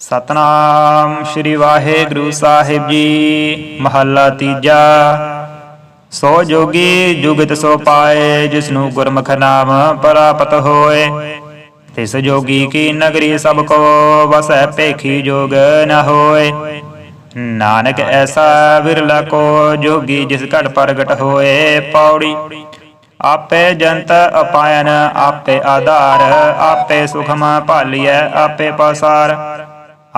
ਸਤਨਾਮ ਸ੍ਰੀ ਵਾਹਿਗੁਰੂ ਸਾਹਿਬ ਜੀ, ਮਹੱਲਾ ਤੀਜਾ। ਸੋ ਜੋਗੀ ਜੁਗਤ ਸੋ ਪਾਏ, ਜਿਸਨੂੰ ਗੁਰਮੁਖ ਨਾਮ ਪ੍ਰਾਪਤ ਹੋਏ। ਤਿਸ ਜੋਗੀ ਕੀ ਨਗਰੀ ਸਭ ਕੋ ਵਸੈ ਭੇਖੀ ਜੋਗ ਨ ਹੋਏ। ਨਾਨਕ ਐਸਾ ਵਿਰਲਾ ਕੋ ਜੋਗੀ ਜਿਸ ਘਟ ਪ੍ਰਗਟ ਹੋਏ ਪੌੜੀ। ਆਪੇ ਜੰਤ ਅਪਾਇਨ, ਆਪੇ ਆਧਾਰ, ਆਪੇ ਸੁਖਮ ਭਾਲੀਐ, ਆਪੇ ਪਸਾਰ।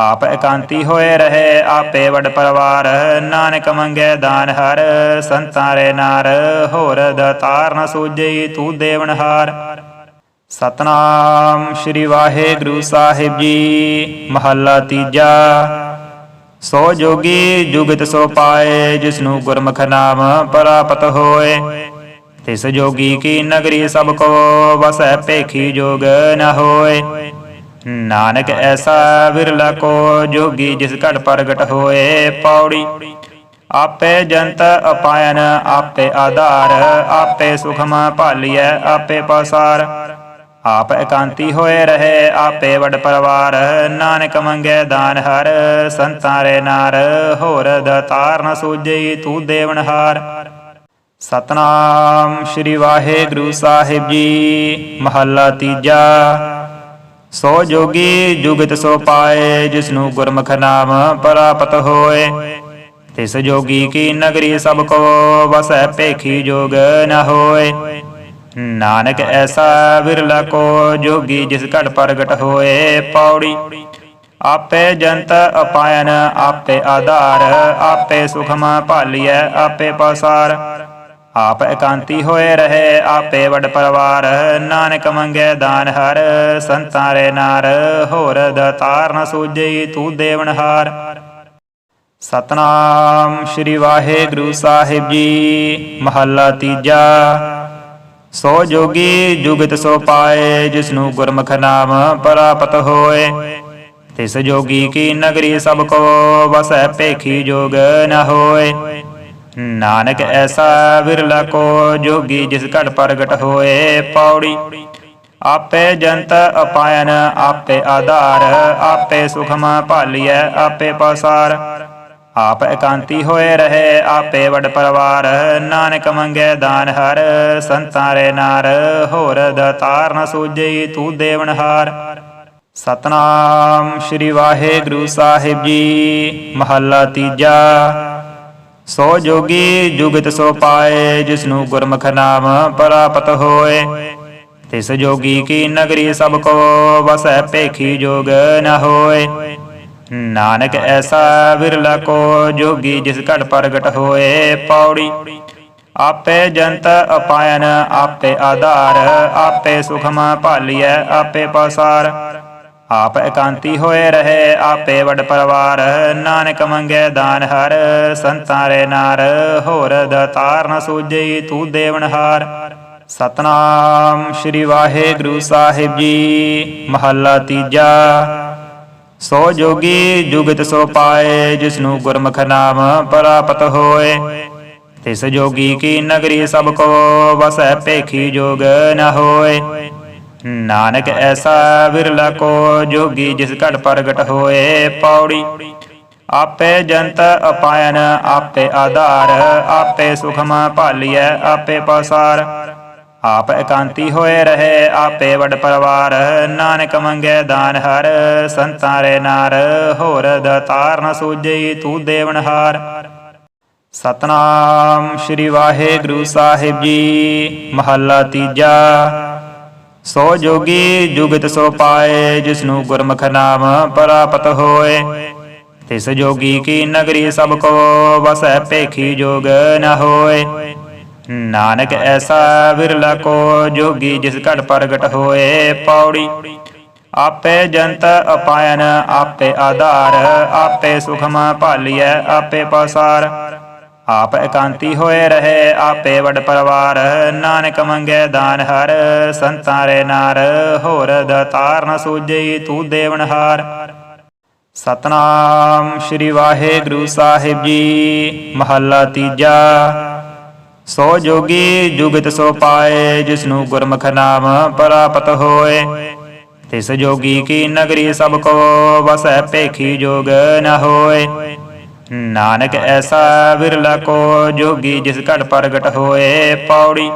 ਆਪ ਇਕਾਂਤੀ ਹੋਏ ਰਹੇ, ਆਪੇ ਵਡ ਪਰਵਾਰ। ਨਾਨਕ ਮੰਗੇ ਦਾਨ ਹਰ, ਸੰਤਾਂ ਰੇ ਨਾਰ। ਹੋਰ ਦਤਾਰ ਨ ਸੂਝਈ ਤੂੰ ਦੇਵਨਹਾਰ ਸਤਨਾਮ ਸ੍ਰੀ ਵਾਹਿਗੁਰੂ ਸਾਹਿਬ ਜੀ। ਮਹੱਲਾ ਤੀਜਾ। ਸੋ ਜੋਗੀ ਜੁਗਤ ਸੋ ਪਾਏ, ਜਿਸਨੂੰ ਗੁਰਮੁਖ ਨਾਮ ਪ੍ਰਾਪਤ ਹੋਏ। ਤਿਸ ਜੋਗੀ ਕੀ ਨਗਰੀ ਸਭ ਕੋ, ਵਸੈ ਭੇਖੀ ਜੋਗ ਨ ਹੋਏ। ਨਾਨਕ ਐਸਾ ਵਿਰਲਾ ਕੋ ਜੋਗੀ ਜਿਸ ਘਟ ਪ੍ਰਗਟ ਹੋਏ ਪੌੜੀ। ਆਪੇ ਜੰਤ ਅਪਾਇਨ, ਆਪੇ ਆਧਾਰ, ਆਪੇ ਸੁਖਮ ਭਾਲੀਐ, ਆਪੇ ਪਸਾਰ। ਆਪ ਇਕਾਂਤੀ ਹੋਏ ਰਹੇ, ਆਪੇ ਵਡ ਪਰਵਾਰ। ਨਾਨਕ ਮੰਗੇ ਦਾਨ ਹਰ, ਸੰਤਾਂ ਰੇ ਨਾਰ। ਹੋਰ ਦਤਾਰ ਨ ਸੂਝਈ ਤੂੰ ਦੇਵਨਹਾਰ ਸਤਨਾਮ ਸ੍ਰੀ ਵਾਹਿਗੁਰੂ ਸਾਹਿਬ ਜੀ, ਮਹੱਲਾ ਤੀਜਾ। ਸੋ ਜੋਗੀ ਜੁਗਤ ਸੋ ਪਾਏ, ਜਿਸਨੂੰ ਗੁਰਮੁਖ ਨਾਮ ਪ੍ਰਾਪਤ ਹੋਏ। ਤਿਸ ਜੋਗੀ ਕੀ ਨਗਰੀ ਸਭ ਕੋ, ਵਸੈ ਭੇਖੀ ਜੋਗ ਨ ਹੋਏ। ਨਾਨਕ ਐਸਾ ਵਿਰਲਾ ਕੋ, ਜੋਗੀ ਜਿਸ ਘਟ ਪ੍ਰਗਟ ਹੋਏ ਪੌੜੀ। ਆਪੇ ਜੰਤ ਅਪਾਇਨ, ਆਪੇ ਆਧਾਰ, ਆਪੇ ਸੁਖਮ ਭਾਲੀਐ, ਆਪੇ ਪਸਾਰ। ਆਪ ਇਕਾਂਤੀ ਹੋਏ ਰਹੇ, ਆਪੇ ਵਡ ਪਰਵਾਰ। ਨਾਨਕ ਮੰਗੇ ਦਾਨ ਹਰ, ਸੰਤਾਂ ਰੇ ਨਾਰ। ਹੋਰ ਦਤਾਰ ਨ ਸੂਝਈ ਤੂੰ ਦੇਵਨਹਾਰ ਸਤਨਾਮ ਸ੍ਰੀ ਵਾਹਿਗੁਰੂ ਸਾਹਿਬ ਜੀ। ਮਹੱਲਾ ਤੀਜਾ। ਸੋ ਜੋਗੀ ਜੁਗਤ ਸੋ ਪਾਏ, ਜਿਸਨੂੰ ਗੁਰਮੁਖ ਨਾਮ ਪ੍ਰਾਪਤ ਹੋਏ। ਤਿਸ ਜੋਗੀ ਕੀ ਨਗਰੀ ਸਭ ਕੋ, ਵਸੈ ਭੇਖੀ ਜੋਗ ਨ ਹੋਏ। ਨਾਨਕ ਐਸਾ ਵਿਰਲਾ ਕੋ ਜੋਗੀ ਜਿਸ ਘਟ ਪ੍ਰਗਟ ਹੋਏ ਪੌੜੀ। ਆਪੇ ਜੰਤ ਅਪਾਇਨ, ਆਪੇ ਆਧਾਰ, ਆਪੇ ਸੁਖਮ ਭਾਲੀਐ, ਆਪੇ ਪਸਾਰ। ਆਪ ਇਕਾਂਤੀ ਹੋਏ ਰਹੇ, ਆਪੇ ਵਡ ਪਰਵਾਰ। ਨਾਨਕ ਮੰਗੇ ਦਾਨ ਹਰ, ਸੰਤਾਂ ਰੇ ਨਾਰ। ਹੋਰ ਦਤਾਰ ਨ ਸੂਝਈ ਤੂੰ ਦੇਵਨਹਾਰ ਸਤਨਾਮ ਸ੍ਰੀ ਵਾਹਿਗੁਰੂ ਸਾਹਿਬ ਜੀ, ਮਹੱਲਾ ਤੀਜਾ। ਸੋ ਜੋਗੀ ਜੁਗਤ ਸੋ ਪਾਏ, ਜਿਸਨੂੰ ਗੁਰਮੁਖ ਨਾਮ ਪ੍ਰਾਪਤ ਹੋਏ। ਤਿਸ ਜੋਗੀ ਕੀ ਨਗਰੀ ਸਭ ਕੋ, ਵਸੈ ਭੇਖੀ ਜੋਗ ਨ ਹੋਏ। ਨਾਨਕ ਐਸਾ ਵਿਰਲਾ ਕੋ, ਜੋਗੀ ਜਿਸ ਘਟ ਪ੍ਰਗਟ ਹੋਏ ਪੌੜੀ। ਆਪੇ ਜੰਤ ਅਪਾਇਨ, ਆਪੇ ਆਧਾਰ, ਆਪੇ ਸੁਖਮ ਭਾਲੀਐ, ਆਪੇ ਪਸਾਰ। ਆਪ ਇਕਾਂਤੀ ਹੋਏ ਰਹੇ, ਆਪੇ ਵੱਡ ਪਰਵਾਰ। ਨਾਨਕ ਮੰਗੇ ਦਾਨ ਹਰ, ਸੰਤਾਂ ਰੇ ਨਾਰ। ਹੋਰ ਦਤਾਰ ਨ ਸੂਝਈ ਤੂੰ ਦੇਵਨਹਾਰ ਸਤਨਾਮ ਸ੍ਰੀ ਵਾਹਿਗੁਰੂ ਸਾਹਿਬ ਜੀ। ਮਹੱਲਾ ਤੀਜਾ। ਸੋ ਜੋਗੀ ਜੁਗਤ ਸੋ ਪਾਏ, ਜਿਸਨੂੰ ਗੁਰਮੁਖ ਨਾਮ ਪ੍ਰਾਪਤ ਹੋਏ। ਤਿਸ ਜੋਗੀ ਕੀ ਨਗਰੀ ਸਭ ਕੋ, ਵਸੈ ਭੇਖੀ ਜੋਗ ਨ ਹੋਏ। ਨਾਨਕ ਐਸਾ ਵਿਰਲਾ ਕੋ ਜੋਗੀ ਜਿਸ ਘਟ ਪ੍ਰਗਟ ਹੋਏ ਪੌੜੀ। ਆਪੇ ਜੰਤ ਅਪਾਇਨ, ਆਪੇ ਆਧਾਰ, ਆਪੇ ਸੁਖਮ ਭਾਲੀਐ, ਆਪੇ ਪਸਾਰ। ਆਪ ਇਕਾਂਤੀ ਹੋਏ ਰਹੇ, ਆਪੇ ਵਡ ਪਰਵਾਰ। ਨਾਨਕ ਮੰਗੇ ਦਾਨ ਹਰ, ਸੰਤਾਂ ਰੇ ਨਾਰ। ਹੋਰ ਦਤਾਰ ਨ ਸੂਝਈ ਤੂੰ ਦੇਵਨਹਾਰ ਸਤਨਾਮ ਸ੍ਰੀ ਵਾਹਿਗੁਰੂ ਸਾਹਿਬ ਜੀ, ਮਹੱਲਾ ਤੀਜਾ। ਸੋ ਜੋਗੀ ਜੁਗਤ ਸੋ ਪਾਏ, ਜਿਸਨੂੰ ਗੁਰਮੁਖ ਨਾਮ ਪ੍ਰਾਪਤ ਹੋਏ। ਤਿਸ ਜੋਗੀ ਕੀ ਨਗਰੀ ਸਭ ਕੋ ਵਸੈ, ਭੇਖੀ ਜੋਗ ਨ ਹੋਏ। ਨਾਨਕ ਐਸਾ ਵਿਰਲਾ ਕੋ ਜੋਗੀ, ਜਿਸ ਘਟ ਪ੍ਰਗਟ ਹੋਏ ਪੌੜੀ। ਆਪੇ ਜੰਤ ਅਪਾਇਨ, ਆਪੇ ਆਧਾਰ, ਆਪੇ ਸੁਖਮ ਭਾਲੀਐ, ਆਪੇ ਪਸਾਰ। ਆਪ ਇਕਾਂਤੀ ਹੋਏ ਰਹੇ, ਆਪੇ ਵਡ ਪਰਵਾਰ। ਨਾਨਕ ਮੰਗੇ ਦਾਨ ਹਰ, ਸੰਤਾਂ ਰੇ ਨਾਰ। ਹੋਰ ਦਤਾਰ ਨ ਸੂਝਈ ਤੂੰ ਦੇਵਨਹਾਰ ਸਤਨਾਮ ਸ੍ਰੀ ਵਾਹਿਗੁਰੂ ਸਾਹਿਬ ਜੀ, ਮਹੱਲਾ ਤੀਜਾ। ਸੋ ਜੋਗੀ ਜੁਗਤ ਸੋ ਪਾਏ, ਜਿਸਨੂੰ ਗੁਰਮੁਖ ਨਾਮ ਪ੍ਰਾਪਤ ਹੋਏ। ਤਿਸ ਜੋਗੀ ਕੀ ਨਗਰੀ ਸਭ ਕੋ, ਵਸੈ ਭੇਖੀ ਜੋਗ ਨ ਹੋਏ। ਨਾਨਕ ਐਸਾ ਵਿਰਲਾ ਕੋ ਜੋਗੀ ਜਿਸ ਘਟ ਪ੍ਰਗਟ ਹੋਏ ਪੌੜੀ।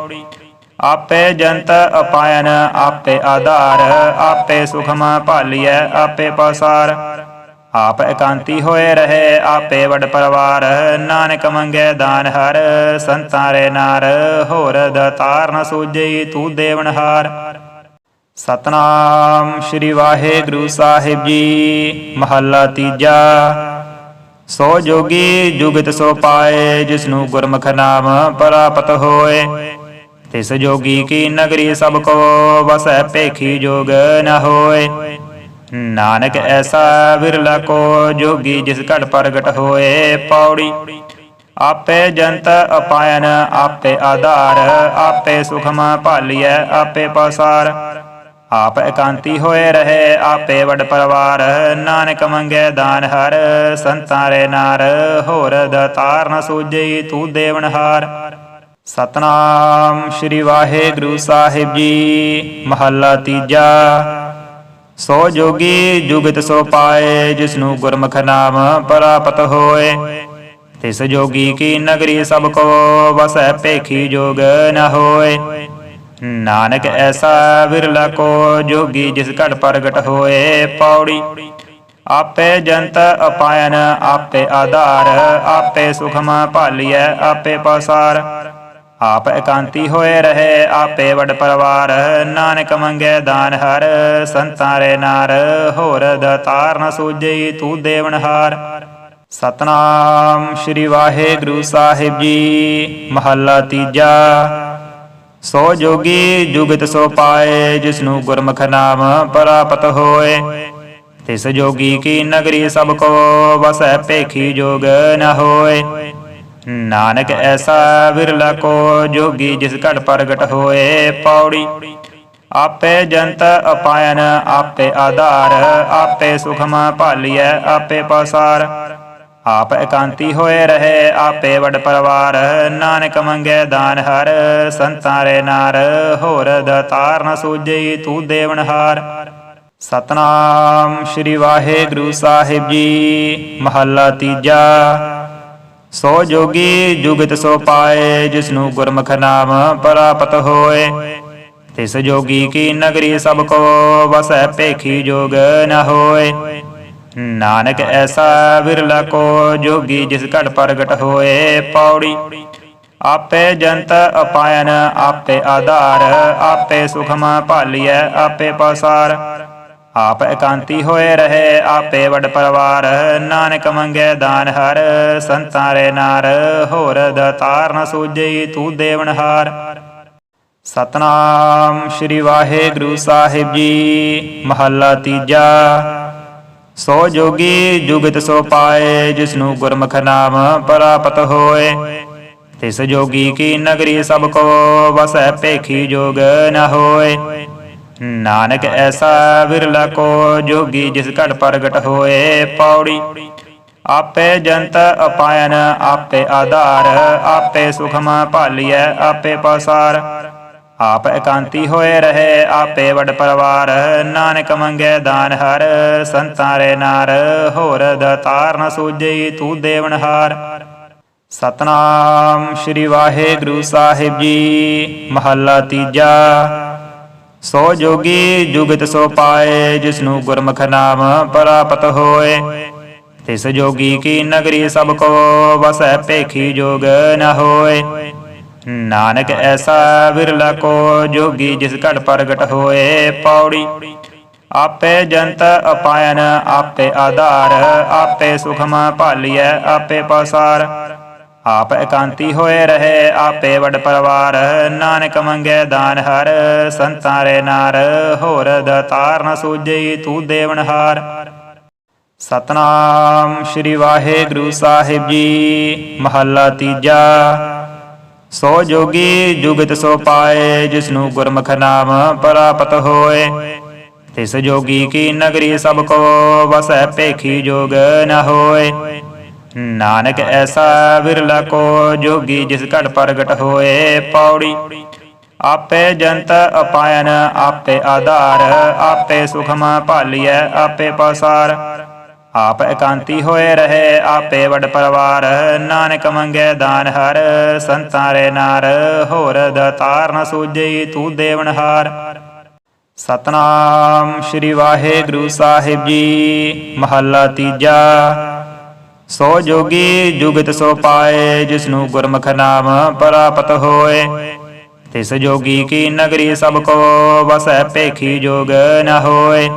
ਆਪੇ ਜੰਤ ਅਪਾਇਨ, ਆਪੇ ਆਧਾਰ, ਆਪੇ ਸੁਖਮ ਭਾਲੀਐ, ਆਪੇ ਪਸਾਰ। ਆਪ ਇਕਾਂਤੀ ਹੋਏ ਰਹੇ, ਆਪੇ ਵਡ ਪਰਵਾਰ। ਨਾਨਕ ਮੰਗੇ ਦਾਨ ਹਰ, ਸੰਤਾਂ ਰੇ ਨਾਰ। ਹੋਰ ਦਤਾਰ ਨ ਸੂਝਈ ਤੂੰ ਦੇਵਨਹਾਰ ਸਤਨਾਮ ਸ੍ਰੀ ਵਾਹਿਗੁਰੂ ਸਾਹਿਬ ਜੀ, ਮਹੱਲਾ ਤੀਜਾ। ਸੋ ਜੋਗੀ ਜੁਗਤ ਸੋ ਪਾਏ, ਜਿਸਨੂੰ ਗੁਰਮੁਖ ਨਾਮ ਪ੍ਰਾਪਤ ਹੋਏ। ਤਿਸ ਜੋਗੀ ਕੀ ਨਗਰੀ ਸਭ ਕੋ, ਵਸੈ ਭੇਖੀ ਜੋਗ ਨ ਹੋਏ। ਨਾਨਕ ਐਸਾ ਵਿਰਲਾ ਕੋ, ਜੋਗੀ ਜਿਸ ਘਟ ਪ੍ਰਗਟ ਹੋਏ ਪੌੜੀ। ਆਪੇ ਜੰਤ ਅਪਾਇਨ, ਆਪੇ ਆਧਾਰ, ਆਪੇ ਸੁਖਮ ਭਾਲੀਐ, ਆਪੇ ਪਸਾਰ। ਆਪ ਇਕਾਂਤੀ ਹੋਏ ਰਹੇ, ਆਪੇ ਵਡ ਪਰਵਾਰ। ਨਾਨਕ ਮੰਗੇ ਦਾਨ ਹਰ, ਸੰਤਾਂ ਰੇ ਨਾਰ। ਹੋਰ ਦਤਾਰ ਨ ਸੂਝਈ ਤੂੰ ਦੇਵਨਹਾਰ ਸਤਨਾਮ ਸ੍ਰੀ ਵਾਹਿਗੁਰੂ ਸਾਹਿਬ ਜੀ, ਮਹੱਲਾ ਤੀਜਾ। ਸੋ ਜੋਗੀ ਜੁਗਤ ਸੋ ਪਾਏ, ਜਿਸਨੂੰ ਗੁਰਮੁਖ ਨਾਮ ਪ੍ਰਾਪਤ ਹੋਏ। ਤਿਸ ਜੋਗੀ ਕੀ ਨਗਰੀ ਸਭ ਕੋ, ਵਸੈ ਭੇਖੀ ਜੋਗ ਨ ਹੋਏ। ਨਾਨਕ ਐਸਾ ਵਿਰਲਾ ਕੋ ਜੋਗੀ ਜਿਸ ਘਟ ਪ੍ਰਗਟ ਹੋਏ ਪੌੜੀ। ਆਪੇ ਜੰਤ ਅਪਾਇਨ, ਆਪੇ ਆਧਾਰ, ਆਪੇ ਸੁਖਮ ਭਾਲੀਐ, ਆਪੇ ਪਸਾਰ। ਆਪ ਇਕਾਂਤੀ ਹੋਏ ਰਹੇ, ਆਪੇ ਵਡ ਪਰਵਾਰ। ਨਾਨਕ ਮੰਗੇ ਦਾਨ ਹਰ, ਸੰਤਾਂ ਰੇ ਨਾਰ। ਹੋਰ ਦਤਾਰ ਨ ਸੂਝਈ ਤੂੰ ਦੇਵਨਹਾਰ ਸਤਨਾਮ ਸ੍ਰੀ ਵਾਹਿਗੁਰੂ ਸਾਹਿਬ ਜੀ, ਮਹੱਲਾ ਤੀਜਾ। ਸੋ ਜੋਗੀ ਜੁਗਤ ਸੋ ਪਾਏ, ਜਿਸਨੂੰ ਗੁਰਮੁਖ ਨਾਮ ਪ੍ਰਾਪਤ ਹੋਏ। ਤਿਸ ਜੋਗੀ ਕੀ ਨਗਰੀ ਸਭ ਕੋ, ਵਸੈ ਭੇਖੀ ਜੋਗ ਨ ਹੋਏ। ਨਾਨਕ ਐਸਾ ਵਿਰਲਾ ਕੋ ਜੋਗੀ, ਜਿਸ ਘਟ ਪ੍ਰਗਟ ਹੋਏ ਪੌੜੀ। ਆਪੇ ਜੰਤ ਅਪਾਇਨ, ਆਪੇ ਆਧਾਰ, ਆਪੇ ਸੁਖਮ ਭਾਲੀਐ, ਆਪੇ ਪਸਾਰ। ਆਪ ਇਕਾਂਤੀ ਹੋਏ ਰਹੇ, ਆਪੇ ਵਡ ਪਰਵਾਰ। ਨਾਨਕ ਮੰਗੇ ਦਾਨ ਹਰ, ਸੰਤਾਂ ਰੇ ਨਾਰ। ਹੋਰ ਦਤਾਰ ਨ ਸੂਝਈ ਤੂੰ ਦੇਵਨਹਾਰ ਸਤਨਾਮ ਸ੍ਰੀ ਵਾਹਿਗੁਰੂ ਸਾਹਿਬ ਜੀ। ਮਹੱਲਾ ਤੀਜਾ। ਸੋ ਜੋਗੀ ਜੁਗਤ ਸੋ ਪਾਏ, ਜਿਸਨੂੰ ਗੁਰਮੁਖ ਨਾਮ ਪ੍ਰਾਪਤ ਹੋਏ। ਤਿਸ ਜੋਗੀ ਕੀ ਨਗਰੀ ਸਭ ਕੋ, ਵਸੈ ਭੇਖੀ ਜੋਗ ਨ ਹੋਏ। ਨਾਨਕ ਐਸਾ ਵਿਰਲਾ ਕੋ ਜੋਗੀ ਜਿਸ ਘਟ ਪ੍ਰਗਟ ਹੋਏ ਪੌੜੀ। ਆਪੇ ਜੰਤ ਅਪਾਇਨ, ਆਪੇ ਆਧਾਰ, ਆਪੇ ਸੁਖਮ ਭਾਲੀਐ, ਆਪੇ ਪਸਾਰ। ਆਪ ਇਕਾਂਤੀ ਹੋਏ ਰਹੇ, ਆਪੇ ਵਡ ਪਰਵਾਰ। ਨਾਨਕ ਮੰਗੇ ਦਾਨ ਹਰ, ਸੰਤਾਂ ਰੇ ਨਾਰ। ਹੋਰ ਦਤਾਰ ਨ ਸੂਝਈ ਤੂੰ ਦੇਵਨਹਾਰ ਸਤਨਾਮ ਸ੍ਰੀ ਵਾਹਿਗੁਰੂ ਸਾਹਿਬ ਜੀ, ਮਹੱਲਾ ਤੀਜਾ। ਸੋ ਜੋਗੀ ਜੁਗਤ ਸੋ ਪਾਏ, ਜਿਸਨੂੰ ਗੁਰਮੁਖ ਨਾਮ ਪ੍ਰਾਪਤ ਹੋਏ। ਤਿਸ ਜੋਗੀ ਕੀ ਨਗਰੀ ਸਭ ਕੋ, ਵਸੈ ਭੇਖੀ ਜੋਗ ਨ ਹੋਏ। ਨਾਨਕ ਐਸਾ ਵਿਰਲਾ ਕੋ, ਜੋਗੀ ਜਿਸ ਘਟ ਪ੍ਰਗਟ ਹੋਏ ਪੌੜੀ। ਆਪੇ ਜੰਤ ਅਪਾਇਨ, ਆਪੇ ਆਧਾਰ, ਆਪੇ ਸੁਖਮ ਭਾਲੀਐ, ਆਪੇ ਪਸਾਰ। ਆਪ ਇਕਾਂਤੀ ਹੋਏ ਰਹੇ, ਆਪੇ ਵਡ ਪਰਵਾਰ। ਨਾਨਕ ਮੰਗੇ ਦਾਨ ਹਰ, ਸੰਤਾਂ ਰੇ ਨਾਰ। ਹੋਰ ਦਤਾਰ ਨ ਸੂਝਈ ਤੂੰ ਦੇਵਨਹਾਰ ਸਤਨਾਮ ਸ੍ਰੀ ਵਾਹਿਗੁਰੂ ਸਾਹਿਬ ਜੀ। ਮਹੱਲਾ ਤੀਜਾ। ਸੋ ਜੋਗੀ ਜੁਗਤ ਸੋ ਪਾਏ, ਜਿਸਨੂੰ ਗੁਰਮੁਖ ਨਾਮ ਪ੍ਰਾਪਤ ਹੋਏ। ਤਿਸ ਜੋਗੀ ਕੀ ਨਗਰੀ ਸਭ ਕੋ, ਵਸੈ ਭੇਖੀ ਜੋਗ ਨ ਹੋਏ। ਨਾਨਕ ਐਸਾ ਵਿਰਲਾ ਕੋ ਜੋਗੀ ਜਿਸ ਘਟ ਪ੍ਰਗਟ ਹੋਏ ਪੌੜੀ। ਆਪੇ ਜੰਤ ਅਪਾਇਨ, ਆਪੇ ਆਧਾਰ, ਆਪੇ ਸੁਖਮ ਭਾਲੀਐ, ਆਪੇ ਪਸਾਰ। ਆਪ ਇਕਾਂਤੀ ਹੋਏ ਰਹੇ, ਆਪੇ ਵਡ ਪਰਵਾਰ। ਨਾਨਕ ਮੰਗੇ ਦਾਨ ਹਰ, ਸੰਤਾਂ ਰੇ ਨਾਰ। ਹੋਰ ਦਤਾਰ ਨ ਸੂਝਈ ਤੂੰ ਦੇਵਨਹਾਰ ਸਤਨਾਮ ਸ੍ਰੀ ਵਾਹਿਗੁਰੂ ਸਾਹਿਬ ਜੀ, ਮਹੱਲਾ ਤੀਜਾ। ਸੋ ਜੋਗੀ ਜੁਗਤ ਸੋ ਪਾਏ, ਜਿਸਨੂੰ ਗੁਰਮੁਖ ਨਾਮ ਪ੍ਰਾਪਤ ਹੋਏ। ਤਿਸ ਜੋਗੀ ਕੀ ਨਗਰੀ ਸਭ ਕੋ ਵਸੈ, ਭੇਖੀ ਜੋਗ ਨ ਹੋਏ। ਨਾਨਕ ਐਸਾ ਵਿਰਲਾ ਕੋ ਜੋਗੀ, ਜਿਸ ਘਟ ਪ੍ਰਗਟ ਹੋਏ ਪੌੜੀ। ਆਪੇ ਜੰਤ ਅਪਾਇਨ, ਆਪੇ ਆਧਾਰ, ਆਪੇ ਸੁਖਮ ਭਾਲੀਐ, ਆਪੇ ਪਸਾਰ। ਆਪ ਇਕਾਂਤੀ ਹੋਏ ਰਹੇ, ਆਪੇ ਵਡ ਪਰਵਾਰ। ਨਾਨਕ ਮੰਗੇ ਦਾਨ ਹਰ, ਸੰਤਾਂ ਰੇ ਨਾਰ। ਹੋਰ ਦਤਾਰ ਨ ਸੂਝਈ ਤੂੰ ਦੇਵਨਹਾਰ ਸਤਨਾਮ ਸ੍ਰੀ ਵਾਹਿਗੁਰੂ ਸਾਹਿਬ ਜੀ। ਮਹੱਲਾ ਤੀਜਾ। ਸੋ ਜੋਗੀ ਜੁਗਤ ਸੋ ਪਾਏ, ਜਿਸਨੂੰ ਗੁਰਮੁਖ ਨਾਮ ਪ੍ਰਾਪਤ ਹੋਏ। ਤਿਸ ਜੋਗੀ ਕੀ ਨਗਰੀ ਸਭ ਕੋ, ਵਸੈ ਭੇਖੀ ਜੋਗ ਨ ਹੋਏ।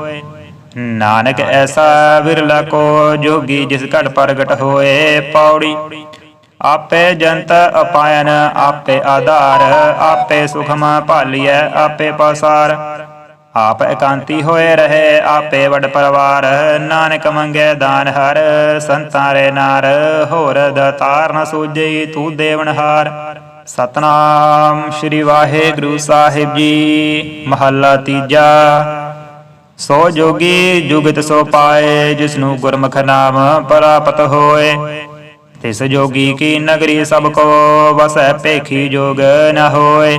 ਨਾਨਕ ਐਸਾ ਵਿਰਲਾ ਕੋ ਜੋਗੀ ਜਿਸ ਘਟ ਪ੍ਰਗਟ ਹੋਏ ਪੌੜੀ। ਆਪੇ ਜੰਤ ਅਪਾਇਨ, ਆਪੇ ਆਧਾਰ, ਆਪੇ ਸੁਖਮ ਭਾਲੀਐ, ਆਪੇ ਪਾਸਾਰ। ਆਪ ਇਕਾਂਤੀ ਹੋਏ ਰਹੇ, ਆਪੇ ਵਡ ਪਰਵਾਰ। ਨਾਨਕ ਮੰਗੇ ਦਾਨ ਹਰ, ਸੰਤਾਂ ਰੇ ਨਾਰ। ਹੋਰ ਦਤਾਰ ਨ ਸੂਝਈ ਤੂੰ ਦੇਵਨਹਾਰ ਸਤਨਾਮ ਸ੍ਰੀ ਵਾਹਿਗੁਰੂ ਸਾਹਿਬ ਜੀ। ਮਹੱਲਾ ਤੀਜਾ। ਸੋ ਜੋਗੀ ਜੁਗਤ ਸੋ ਪਾਏ, ਜਿਸਨੂੰ ਗੁਰਮੁਖ ਨਾਮ ਪ੍ਰਾਪਤ ਹੋਏ। ਤਿਸ ਜੋਗੀ ਕੀ ਨਗਰੀ ਸਭ ਕੋ, ਵਸੈ ਭੇਖੀ ਜੋਗ ਨ ਹੋਏ।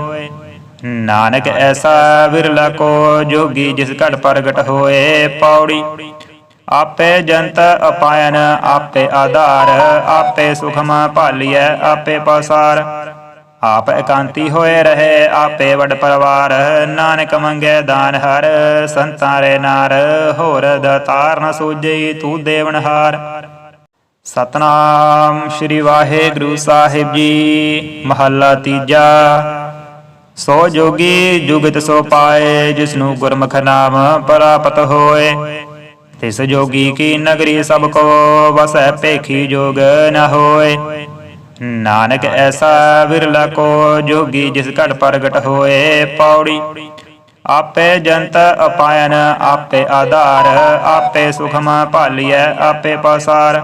ਨਾਨਕ ਐਸਾ ਵਿਰਲਾ ਕੋ, ਜੋਗੀ ਜਿਸ ਘਟ ਪ੍ਰਗਟ ਹੋਏ ਪੌੜੀ। ਆਪੇ ਜੰਤ ਅਪਾਇਨ, ਆਪੇ ਆਧਾਰ, ਆਪੇ ਸੁਖਮ ਭਾਲੀਐ, ਆਪੇ ਪਸਾਰ। ਆਪ ਇਕਾਂਤੀ ਹੋਏ ਰਹੇ, ਆਪੇ ਵਡ ਪਰਵਾਰ। ਨਾਨਕ ਮੰਗੇ ਦਾਨ ਹਰ, ਸੰਤਾਂ ਰੇ ਨਾਰ। ਹੋਰ ਦਤਾਰ ਨ ਸੂਝਈ ਤੂੰ ਦੇਵਨਹਾਰ ਸਤਨਾਮ ਸ੍ਰੀ ਵਾਹਿਗੁਰੂ ਸਾਹਿਬ ਜੀ। ਮਹੱਲਾ ਤੀਜਾ। ਸੋ ਜੋਗੀ ਜੁਗਤ ਸੋ ਪਾਏ, ਜਿਸਨੂੰ ਗੁਰਮੁਖ ਨਾਮ ਪ੍ਰਾਪਤ ਹੋਏ। ਤਿਸ ਜੋਗੀ ਕੀ ਨਗਰੀ ਸਭ ਕੋ, ਵਸੈ ਭੇਖੀ ਜੋਗ ਨ ਹੋਏ। ਨਾਨਕ ਐਸਾ ਵਿਰਲਾ ਕੋ ਜੋਗੀ ਜਿਸ ਘਟ ਪ੍ਰਗਟ ਹੋਏ ਪੌੜੀ। ਆਪੇ ਜੰਤ ਅਪਾਇਨ, ਆਪੇ ਆਧਾਰ, ਆਪੇ ਸੁਖਮ ਭਾਲੀਐ, ਆਪੇ ਪਸਾਰ।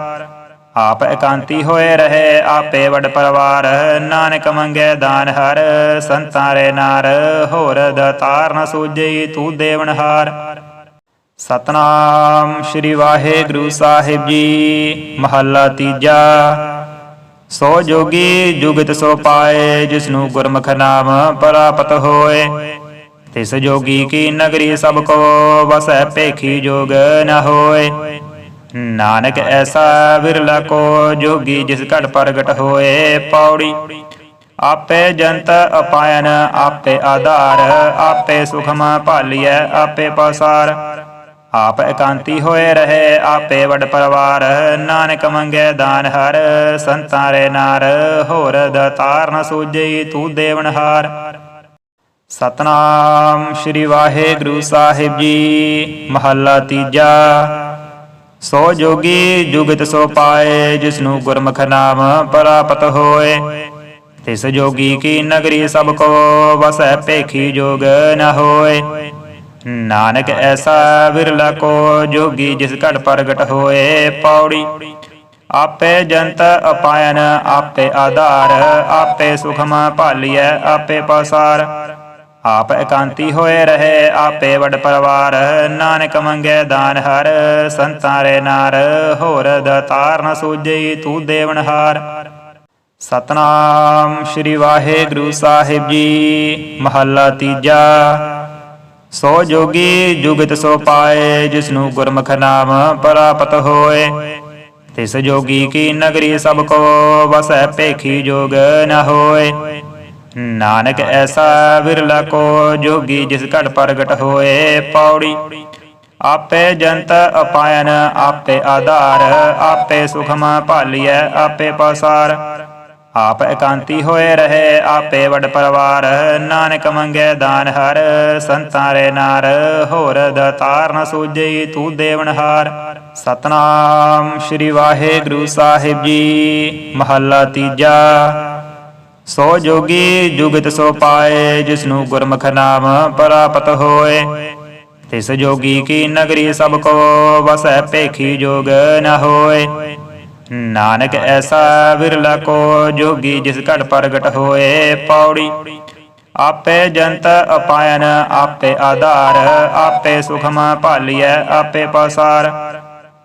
ਆਪ ਇਕਾਂਤੀ ਹੋਏ ਰਹੇ, ਆਪੇ ਵਡ ਪਰਵਾਰ। ਨਾਨਕ ਮੰਗੇ ਦਾਨ ਹਰ, ਸੰਤਾਂ ਰੇ ਨਾਰ। ਹੋਰ ਦਤਾਰ ਨ ਸੂਝਈ ਤੂੰ ਦੇਵਨਹਾਰ ਸਤਨਾਮ ਸ੍ਰੀ ਵਾਹਿਗੁਰੂ ਸਾਹਿਬ ਜੀ, ਮਹੱਲਾ ਤੀਜਾ। ਸੋ ਜੋਗੀ ਜੁਗਤ ਸੋ ਪਾਏ, ਜਿਸਨੂੰ ਗੁਰਮੁਖ ਨਾਮ ਪ੍ਰਾਪਤ ਹੋਏ। ਤਿਸ ਜੋਗੀ ਕੀ ਨਗਰੀ ਸਭ ਕੋ ਵਸੈ, ਭੇਖੀ ਜੋਗ ਨ ਹੋਏ। ਨਾਨਕ ਐਸਾ ਵਿਰਲਾ ਕੋ ਜੋਗੀ, ਜਿਸ ਘਟ ਪ੍ਰਗਟ ਹੋਏ ਪੌੜੀ। ਆਪੇ ਜੰਤ ਅਪਾਇਨ, ਆਪੇ ਆਧਾਰ, ਆਪੇ ਸੁਖਮ ਭਾਲੀਐ, ਆਪੇ ਪਸਾਰ। ਆਪ ਇਕਾਂਤੀ ਹੋਏ ਰਹੇ, ਆਪੇ ਵਡ ਪਰਵਾਰ। ਨਾਨਕ ਮੰਗੇ ਦਾਨ ਹਰ, ਸੰਤਾਂ ਰੇ ਨਾਰ। ਹੋਰ ਦਤਾਰ ਨ ਸੂਝਈ ਤੂੰ ਦੇਵਨਹਾਰ ਸਤਨਾਮ ਸ੍ਰੀ ਵਾਹਿਗੁਰੂ ਸਾਹਿਬ ਜੀ। ਮਹੱਲਾ ਤੀਜਾ। ਸੋ ਜੋਗੀ ਜੁਗਤ ਸੋ ਪਾਏ, ਜਿਸਨੂੰ ਗੁਰਮੁਖ ਨਾਮ ਪ੍ਰਾਪਤ ਹੋਏ। ਤਿਸ ਜੋਗੀ ਕੀ ਨਗਰੀ ਸਭ ਕੋ, ਵਸੈ ਭੇਖੀ ਜੋਗ ਨ ਹੋਏ। ਨਾਨਕ ਐਸਾ ਵਿਰਲਾ ਕੋ ਜੋਗੀ ਜਿਸ ਘਟ ਪ੍ਰਗਟ ਹੋਏ ਪੌੜੀ। ਆਪੇ ਜੰਤ ਅਪਾਇਨ, ਆਪੇ ਆਧਾਰ, ਆਪੇ ਸੁਖਮ ਭਾਲੀਐ, ਆਪੇ ਪਸਾਰ। ਆਪ ਇਕਾਂਤੀ ਹੋਏ ਰਹੇ, ਆਪੇ ਵਡ ਪਰਵਾਰ। ਨਾਨਕ ਮੰਗੇ ਦਾਨ ਹਰ, ਸੰਤਾਂ ਰੇ ਨਾਰ। ਹੋਰ ਦਤਾਰ ਨ ਸੂਝਈ ਤੂੰ ਦੇਵਨਹਾਰ ਸਤਨਾਮ ਸ੍ਰੀ ਵਾਹਿਗੁਰੂ ਸਾਹਿਬ ਜੀ, ਮਹੱਲਾ ਤੀਜਾ। ਸੋ ਜੋਗੀ ਜੁਗਤ ਸੋ ਪਾਏ, ਜਿਸਨੂੰ ਗੁਰਮੁਖ ਨਾਮ ਪ੍ਰਾਪਤ ਹੋਏ। ਤਿਸ ਜੋਗੀ ਕੀ ਨਗਰੀ ਸਭ ਕੋ, ਵਸੈ ਭੇਖੀ ਜੋਗ ਨ ਹੋਏ। ਨਾਨਕ ਐਸਾ ਵਿਰਲਾ ਕੋ ਜੋਗੀ, ਜਿਸ ਘਟ ਪ੍ਰਗਟ ਹੋਏ ਪੌੜੀ। ਆਪੇ ਜੰਤ ਅਪਾਇਨ, ਆਪੇ ਆਧਾਰ, ਆਪੇ ਸੁਖਮ ਭਾਲੀਐ, ਆਪੇ ਪਸਾਰ। ਆਪ ਇਕਾਂਤੀ ਹੋਏ ਰਹੇ, ਆਪੇ ਵਡ ਪਰਵਾਰ। ਨਾਨਕ ਮੰਗੇ ਦਾਨ ਹਰ, ਸੰਤਾਂ ਰੇ ਨਾਰ। ਹੋਰ ਦਤਾਰ ਨ ਸੂਝਈ ਤੂੰ ਦੇਵਨਹਾਰ ਸਤਨਾਮ ਸ੍ਰੀ ਵਾਹਿਗੁਰੂ ਸਾਹਿਬ ਜੀ। ਮਹੱਲਾ ਤੀਜਾ। ਸੋ ਜੋਗੀ ਜੁਗਤ ਸੋ ਪਾਏ, ਜਿਸਨੂੰ ਗੁਰਮੁਖ ਨਾਮ ਪ੍ਰਾਪਤ ਹੋਏ। ਤਿਸ ਜੋਗੀ ਕੀ ਨਗਰੀ ਸਭ ਕੋ, ਵਸੈ ਭੇਖੀ ਜੋਗ ਨ ਹੋਏ। ਨਾਨਕ ਐਸਾ ਵਿਰਲਾ ਕੋ ਜੋਗੀ ਜਿਸ ਘਟ ਪ੍ਰਗਟ ਹੋਏ ਪੌੜੀ। ਆਪੇ ਜੰਤ ਅਪਾਇਨ, ਆਪੇ ਆਧਾਰ, ਆਪੇ ਸੁਖਮ ਭਾਲੀਐ, ਆਪੇ ਪਸਾਰ।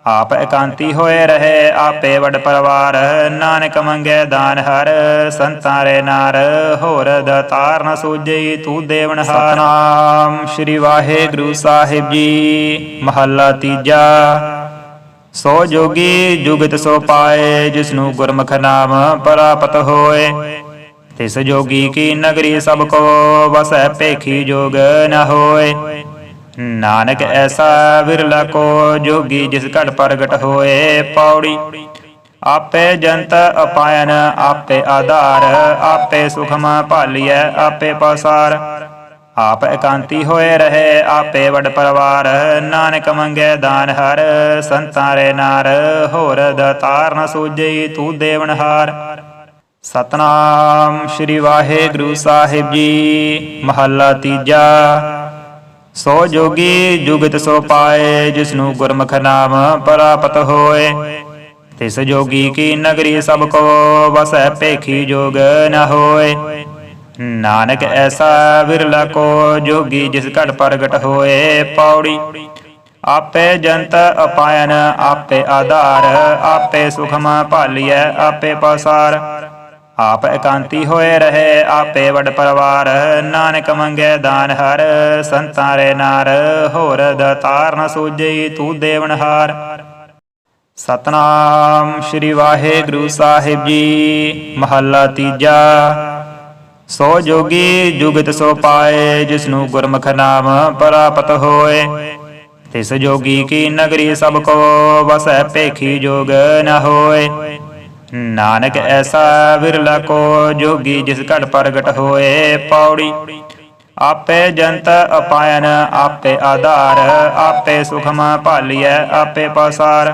ਆਪ ਇਕਾਂਤੀ ਹੋਏ ਰਹੇ, ਆਪੇ ਵਡ ਪਰਵਾਰ। ਨਾਨਕ ਮੰਗੇ ਦਾਨ ਹਰ, ਸੰਤਾਂ ਰੇ ਨਾਰ। ਹੋਰ ਦਤਾਰ ਨ ਸੂਝਈ ਤੂੰ ਦੇਵਨਹਾਰ ਨਾਮ ਸ੍ਰੀ ਵਾਹਿਗੁਰੂ ਸਾਹਿਬ ਜੀ, ਮਹੱਲਾ ਤੀਜਾ। ਸੋ ਜੋਗੀ ਜੁਗਤ ਸੋ ਪਾਏ, ਜਿਸਨੂੰ ਗੁਰਮੁਖ ਨਾਮ ਪ੍ਰਾਪਤ ਹੋਏ। ਤਿਸ ਜੋਗੀ ਕੀ ਨਗਰੀ ਸਭ ਕੋ ਵਸੈ, ਭੇਖੀ ਜੋਗ ਨ ਹੋਏ। ਨਾਨਕ ਐਸਾ ਵਿਰਲਾ ਕੋ ਜੋਗੀ, ਜਿਸ ਘਟ ਪ੍ਰਗਟ ਹੋਏ ਪੌੜੀ। ਆਪੇ ਜੰਤ ਅਪਾਇਨ, ਆਪੇ ਆਧਾਰ, ਆਪੇ ਸੁਖਮ ਭਾਲੀਐ, ਆਪੇ ਪਸਾਰ। ਆਪ ਇਕਾਂਤੀ ਹੋਏ ਰਹੇ, ਆਪੇ ਵਡ ਪਰਵਾਰ। ਨਾਨਕ ਮੰਗੇ ਦਾਨ ਹਰ, ਸੰਤਾਂ ਰੇ ਨਾਰ। ਹੋਰ ਦਤਾਰ ਨ ਸੂਝਈ ਤੂੰ ਦੇਵਨਹਾਰ ਸਤਨਾਮ ਸ੍ਰੀ ਵਾਹਿਗੁਰੂ ਸਾਹਿਬ ਜੀ, ਮਹੱਲਾ ਤੀਜਾ। ਸੋ ਜੋਗੀ ਜੁਗਤ ਸੋ ਪਾਏ, ਜਿਸਨੂੰ ਗੁਰਮੁਖ ਨਾਮ ਪ੍ਰਾਪਤ ਹੋਏ। ਤਿਸ ਜੋਗੀ ਕੀ ਨਗਰੀ ਸਭ ਕੋ, ਵਸੈ ਭੇਖੀ ਜੋਗ ਨ ਹੋਏ। ਨਾਨਕ ਐਸਾ ਵਿਰਲਾ ਕੋ ਜੋਗੀ ਜਿਸ ਘਟ ਪ੍ਰਗਟ ਹੋਏ ਪੌੜੀ। ਆਪੇ ਜੰਤ ਅਪਾਇਨ, ਆਪੇ ਆਧਾਰ, ਆਪੇ ਸੁਖਮ ਭਾਲੀਐ, ਆਪੇ ਪਸਾਰ। ਆਪ ਇਕਾਂਤੀ ਹੋਏ ਰਹੇ, ਆਪੇ ਵਡ ਪਰਵਾਰ। ਨਾਨਕ ਮੰਗੇ ਦਾਨ ਹਰ, ਸੰਤਾਂ ਰੇ ਨਾਰ। ਹੋਰ ਦਤਾਰ ਨ ਸੂਝਈ ਤੂੰ ਦੇਵਨ ਹਾਰ। ਸਤਨਾਮ ਸ੍ਰੀ ਵਾਹਿਗੁਰੂ ਸਾਹਿਬ ਜੀ, ਮਹੱਲਾ ਤੀਜਾ। ਸੋ ਜੋਗੀ ਜੁਗਤ ਸੋ ਪਾਏ, ਜਿਸਨੂੰ ਗੁਰਮੁਖ ਨਾਮ ਪ੍ਰਾਪਤ ਹੋਏ। ਤਿਸ ਜੋਗੀ ਕੀ ਨਗਰੀ ਸਭ ਕੋ, ਵਸੈ ਭੇਖੀ ਜੋਗ ਨ ਹੋਏ। ਨਾਨਕ ਐਸਾ ਵਿਰਲਾ ਕੋ ਜੋਗੀ, ਜਿਸ ਘਟ ਪ੍ਰਗਟ ਹੋਏ ਪੌੜੀ। ਆਪੇ ਜੰਤ ਅਪਾਇਨ, ਆਪੇ ਆਧਾਰ, ਆਪੇ ਸੁਖਮ ਭਾਲੀਐ, ਆਪੇ ਪਸਾਰ।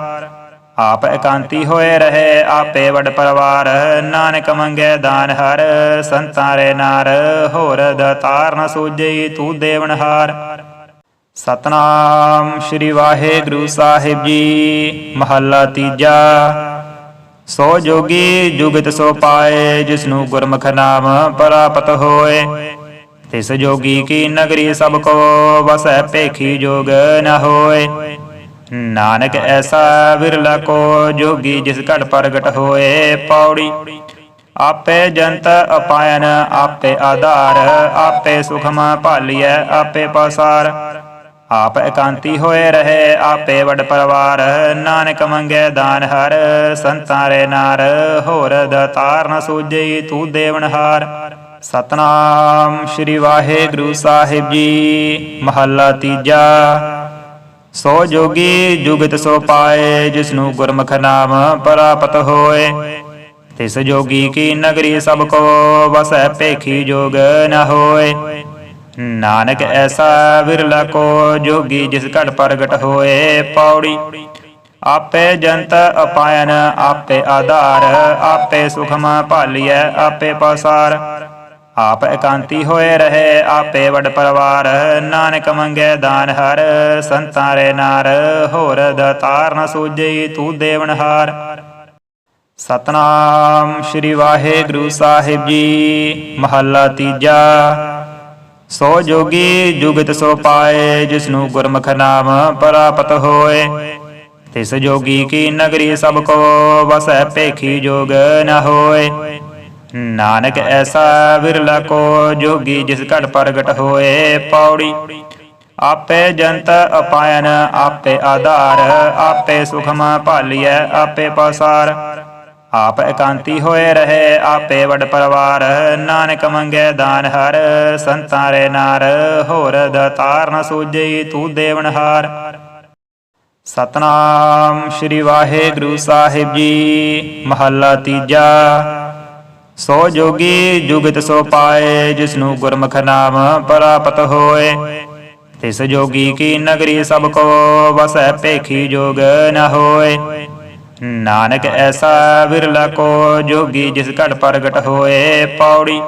ਆਪ ਇਕਾਂਤੀ ਹੋਏ ਰਹੇ, ਆਪੇ ਵਡ ਪਰਵਾਰ। ਨਾਨਕ ਮੰਗੇ ਦਾਨ ਹਰ, ਸੰਤਾਂ ਰੇ ਨਾਰ। ਹੋਰ ਦਤਾਰ ਨ ਸੂਝਈ ਤੂੰ ਦੇਵਨਹਾਰ ਸਤਨਾਮ ਸ੍ਰੀ ਵਾਹਿਗੁਰੂ ਸਾਹਿਬ ਜੀ। ਮਹੱਲਾ ਤੀਜਾ। ਸੋ ਜੋਗੀ ਜੁਗਤ ਸੋ ਪਾਏ, ਜਿਸਨੂੰ ਗੁਰਮੁਖ ਨਾਮ ਪ੍ਰਾਪਤ ਹੋਏ। ਤਿਸ ਜੋਗੀ ਕੀ ਨਗਰੀ ਸਭ ਕੋ, ਵਸੈ ਭੇਖੀ ਜੋਗ ਨ ਹੋਏ। ਨਾਨਕ ਐਸਾ ਵਿਰਲਾ ਕੋ ਜੋਗੀ ਜਿਸ ਘਟ ਪ੍ਰਗਟ ਹੋਏ ਪੌੜੀ। ਆਪੇ ਜੰਤ ਅਪਾਇਨ, ਆਪੇ ਆਧਾਰ, ਆਪੇ ਸੁਖਮ ਭਾਲੀਐ, ਆਪੇ ਪਸਾਰ। ਆਪ ਇਕਾਂਤੀ ਹੋਏ ਰਹੇ, ਆਪੇ ਵਡ ਪਰਵਾਰ। ਨਾਨਕ ਮੰਗੇ ਦਾਨ ਹਰ, ਸੰਤਾਂ ਰੇ ਨਾਰ। ਹੋਰ ਦਤਾਰ ਨ ਸੂਝਈ ਤੂੰ ਦੇਵਨਹਾਰ ਸਤਨਾਮ ਸ੍ਰੀ ਵਾਹਿਗੁਰੂ ਸਾਹਿਬ ਜੀ, ਮਹੱਲਾ ਤੀਜਾ। ਸੋ ਜੋਗੀ ਜੁਗਤ ਸੋ ਪਾਏ, ਜਿਸਨੂੰ ਗੁਰਮੁਖ ਨਾਮ ਪ੍ਰਾਪਤ ਹੋਏ। ਤਿਸ ਜੋਗੀ ਕੀ ਨਗਰੀ ਸਭ ਕੋ, ਵਸੈ ਭੇਖੀ ਜੋਗ ਨ ਹੋਏ। ਨਾਨਕ ਐਸਾ ਵਿਰਲਾ ਕੋ ਜੋਗੀ, ਜਿਸ ਘਟ ਪ੍ਰਗਟ ਹੋਏ ਪੌੜੀ। ਆਪੇ ਜੰਤ ਅਪਾਇਨ, ਆਪੇ ਆਧਾਰ, ਆਪੇ ਸੁਖਮ ਭਾਲੀਐ, ਆਪੇ ਪਸਾਰ। ਆਪ ਇਕਾਂਤੀ ਹੋਏ ਰਹੇ, ਆਪੇ ਵਡ ਪਰਵਾਰ। ਨਾਨਕ ਮੰਗੇ ਦਾਨ ਹਰ, ਸੰਤਾਂ ਰੇ ਨਾਰ। ਹੋਰ ਦਤਾਰ ਨ ਸੂਝਈ ਤੂੰ ਦੇਵਨਹਾਰ ਸਤਨਾਮ ਸ੍ਰੀ ਵਾਹਿਗੁਰੂ ਸਾਹਿਬ ਜੀ। ਮਹੱਲਾ ਤੀਜਾ। ਸੋ ਜੋਗੀ ਜੁਗਤ ਸੋ ਪਾਏ, ਜਿਸਨੂੰ ਗੁਰਮੁਖ ਨਾਮ ਪ੍ਰਾਪਤ ਹੋਏ। ਤਿਸ ਜੋਗੀ ਕੀ ਨਗਰੀ ਸਭ ਕੋ, ਵਸੈ ਭੇਖੀ ਜੋਗ ਨ ਹੋਏ। ਨਾਨਕ ਐਸਾ ਵਿਰਲਾ ਕੋ ਜੋਗੀ ਜਿਸ ਘਟ ਪ੍ਰਗਟ ਹੋਏ ਪੌੜੀ। ਆਪੇ ਜੰਤ ਅਪਾਇਨ, ਆਪੇ ਆਧਾਰ, ਆਪੇ ਸੁਖਮ ਭਾਲੀਐ, ਆਪੇ ਪਸਾਰ। ਆਪ ਇਕਾਂਤੀ ਹੋਏ ਰਹੇ, ਆਪੇ ਵਡ ਪਰਵਾਰ। ਨਾਨਕ ਮੰਗੇ ਦਾਨ ਹਰ, ਸੰਤਾਂ ਰੇ ਨਾਰ। ਹੋਰ ਦਤਾਰ ਨ ਸੂਝਈ ਤੂੰ ਦੇਵਨਹਾਰ ਸਤਨਾਮ ਸ੍ਰੀ ਵਾਹਿਗੁਰੂ ਸਾਹਿਬ ਜੀ, ਮਹੱਲਾ ਤੀਜਾ। ਸੋ ਜੋਗੀ ਜੁਗਤ ਸੋ ਪਾਏ, ਜਿਸਨੂੰ ਗੁਰਮੁਖ ਨਾਮ ਪ੍ਰਾਪਤ ਹੋਏ। ਤਿਸ ਜੋਗੀ ਕੀ ਨਗਰੀ ਸਭ ਕੋ, ਵਸੈ ਭੇਖੀ ਜੋਗ ਨ ਹੋਏ। ਨਾਨਕ ਐਸਾ ਵਿਰਲਾ ਕੋ, ਜੋਗੀ ਜਿਸ ਘਟ ਪ੍ਰਗਟ ਹੋਏ ਪੌੜੀ।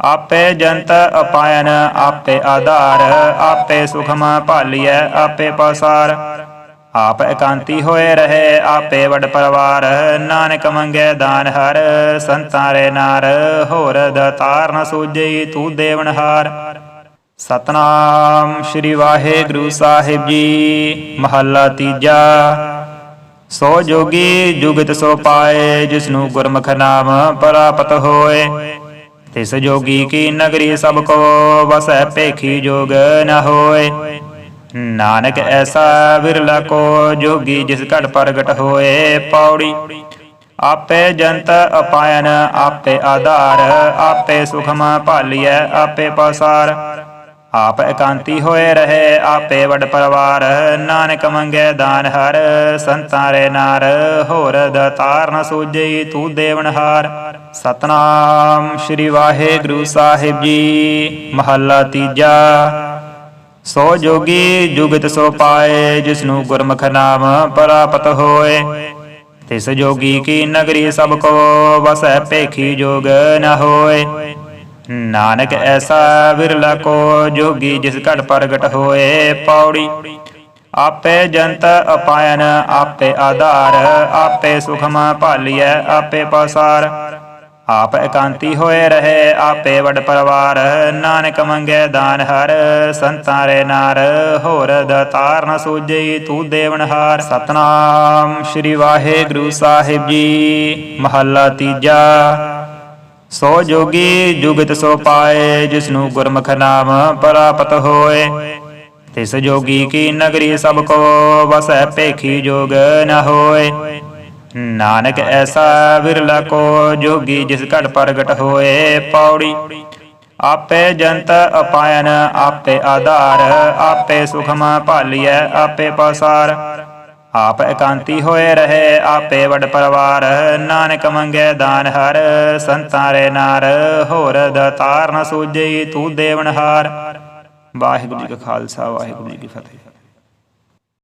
ਆਪੇ ਜੰਤ ਅਪਾਇਨ, ਆਪੇ ਆਧਾਰ, ਆਪੇ ਸੁਖਮ ਭਾਲੀਐ, ਆਪੇ ਪਸਾਰ। ਆਪ ਇਕਾਂਤੀ ਹੋਏ ਰਹੇ, ਆਪੇ ਵਡ ਪਰਵਾਰ। ਨਾਨਕ ਮੰਗੇ ਦਾਨ ਹਰ, ਸੰਤਾਂ ਰੇ ਨਾਰ। ਹੋਰ ਦਤਾਰ ਨ ਸੂਝਈ ਤੂੰ ਦੇਵਨਹਾਰ ਸਤਨਾਮ ਸ੍ਰੀ ਵਾਹਿਗੁਰੂ ਸਾਹਿਬ ਜੀ। ਮਹੱਲਾ ਤੀਜਾ। ਸੋ ਜੋਗੀ ਜੁਗਤ ਸੋ ਪਾਏ, ਜਿਸਨੂੰ ਗੁਰਮੁਖ ਨਾਮ ਪ੍ਰਾਪਤ ਹੋਏ। ਤਿਸ ਜੋਗੀ ਕੀ ਨਗਰੀ ਸਭ ਕੋ, ਵਸੈ ਭੇਖੀ ਜੋਗ ਨ ਹੋਏ। ਨਾਨਕ ਐਸਾ ਵਿਰਲਾ ਕੋ ਜੋਗੀ ਜਿਸ ਘਟ ਪ੍ਰਗਟ ਹੋਏ ਪੌੜੀ। ਆਪੇ ਜੰਤ ਅਪਾਇਨ, ਆਪੇ ਆਧਾਰ, ਆਪੇ ਸੁਖਮ ਭਾਲੀਐ, ਆਪੇ ਪਸਾਰ। ਆਪ ਇਕਾਂਤੀ ਹੋਏ ਰਹੇ, ਆਪੇ ਵਡ ਪਰਵਾਰ। ਨਾਨਕ ਮੰਗੇ ਦਾਨ ਹਰ, ਸੰਤਾਂ ਰੇ ਨਾਰ। ਹੋਰ ਦਤਾਰ ਨ ਸੂਝਈ ਤੂੰ ਦੇਵਨਹਾਰ ਸਤਨਾਮ ਸ੍ਰੀ ਵਾਹਿਗੁਰੂ ਸਾਹਿਬ ਜੀ। ਮਹੱਲਾ ਤੀਜਾ। ਸੋ ਜੋਗੀ ਜੁਗਤ ਸੋ ਪਾਏ, ਜਿਸਨੂੰ ਗੁਰਮੁਖ ਨਾਮ ਪ੍ਰਾਪਤ ਹੋਏ। ਤਿਸ ਜੋਗੀ ਕੀ ਨਗਰੀ ਸਭ ਕੋ ਵਸੈ, ਭੇਖੀ ਜੋਗ ਨ ਹੋਏ। ਨਾਨਕ ਐਸਾ ਵਿਰਲਾ ਕੋ ਜੋਗੀ, ਜਿਸ ਘਟ ਪ੍ਰਗਟ ਹੋਏ ਪੌੜੀ। ਆਪੇ ਜੰਤ ਅਪਾਇਨ, ਆਪੇ ਆਧਾਰ, ਆਪੇ ਸੁਖਮ ਭਾਲੀਐ, ਆਪੇ ਪਾਸਾਰ। ਆਪ ਇਕਾਂਤੀ ਹੋਏ ਰਹੇ, ਆਪੇ ਵਡ ਪਰਵਾਰ। ਨਾਨਕ ਮੰਗੇ ਦਾਨ ਹਰ, ਸੰਤਾਂ ਰੇ ਨਾਰ। ਹੋਰ ਦਤਾਰ ਨ ਸੂਝਈ ਤੂੰ ਦੇਵਨਹਾਰ ਸਤਨਾਮ ਸ੍ਰੀ ਵਾਹਿਗੁਰੂ ਸਾਹਿਬ ਜੀ। ਮਹੱਲਾ ਤੀਜਾ। ਸੋ ਜੋਗੀ ਜੁਗਤ ਸੋ ਪਾਏ, ਜਿਸਨੂੰ ਗੁਰਮੁਖ ਨਾਮ ਪ੍ਰਾਪਤ ਹੋਏ। ਤਿਸ ਜੋਗੀ ਕੀ ਨਗਰੀ ਸਭ ਕੋ, ਵਸੈ ਭੇਖੀ ਜੋਗ ਨ ਹੋਏ। ਨਾਨਕ ਐਸਾ ਵਿਰਲਾ ਕੋ ਜੋਗੀ ਜਿਸ ਘਟ ਪ੍ਰਗਟ ਹੋਏ ਪੌੜੀ। ਆਪੇ ਜੰਤ ਅਪਾਇਨ, ਆਪੇ ਆਧਾਰ, ਆਪੇ ਸੁਖਮ ਭਾਲੀਐ, ਆਪੇ ਪਸਾਰ। ਆਪ ਇਕਾਂਤੀ ਹੋਏ ਰਹੇ, ਆਪੇ ਵਡ ਪਰਵਾਰ। ਨਾਨਕ ਮੰਗੇ ਦਾਨ ਹਰ, ਸੰਤਾਂ ਰੇ ਨਾਰ। ਹੋਰ ਦਤਾਰ ਨ ਸੂਝਈ ਤੂੰ ਦੇਵਨਹਾਰ। ਵਾਹਿਗੁਰੂ ਜੀ ਕਾ ਖਾਲਸਾ, ਵਾਹਿਗੁਰੂ ਜੀ ਕੀ ਫਤਿਹ।